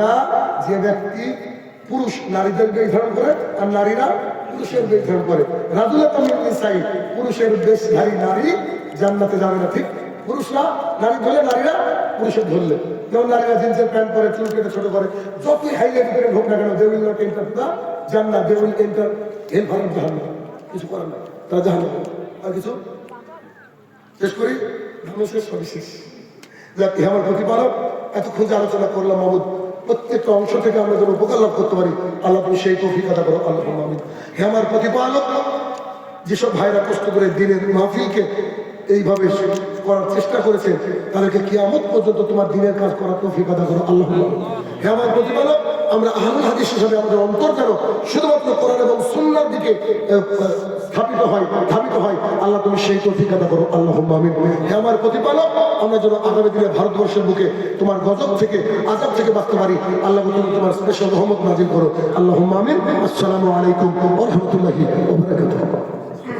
না যে ব্যক্তি পুরুষ নারীদের ধারণ করে আর নারীরা পুরুষের বেশ ধারণ করে রাজুলা তামিল নিসাই পুরুষের বেশধারী নারী, জান্নাতে যাবে না ঠিক। পুরুষরা নারী ধরলে নারীরা পুরুষের ধরলে। যেমন নারীরা জিন্সের প্যান্ট পরে, চুল কেটে ছোট করে, যতই হাইলাইট করে হোক না কেন they will not enter to Jannat they will enter hell farm Jahannam কিছু করার না তারা জাহান্নাম আর কিছু? শেষ করি? ধর্ম শেষ, সবই শেষ। যাক আমার প্রতিপালক। এতক্ষণ যে আলোচনা করলাম মাহমুদ। প্রত্যেকটা অংশ থেকে আমরা যেন উপকার লাভ করতে পারি। আল্লাহ তুমি সেই তৌফিক আদা করো আল্লাহ আমিন। হে আমার প্রতিপালক, যেসব ভাইরা কষ্ট করে দিনের মাহফিলকে এইভাবে করার চেষ্টা করেছে, তাদেরকে কিয়ামত পর্যন্ত তোমার দিনের কাজ করার তৌফিক আদা করো আল্লাহ হে আমার প্রতিপালক, আমরা আহমদ হাদিস হিসাবে আমাদের অন্তর যেন শুধুমাত্র কোরআন এবং সুন্নার দিকে স্থাপিত হয় আল্লাহ তুমি সেই তৌফিক আদা করো আল্লাহ আমিন। হে আমার প্রতিপালক, আমরা যেন আগামী দিনে ভারতবর্ষের বুকে তোমার গজব থেকে, আজাব থেকে বাঁচতে পারি। আল্লাহ তুমি তোমার স্পেশাল রহমত নাজিল করো। আল্লাহ আমিন। আসসালামু আলাইকুম রহমতুল্লাহি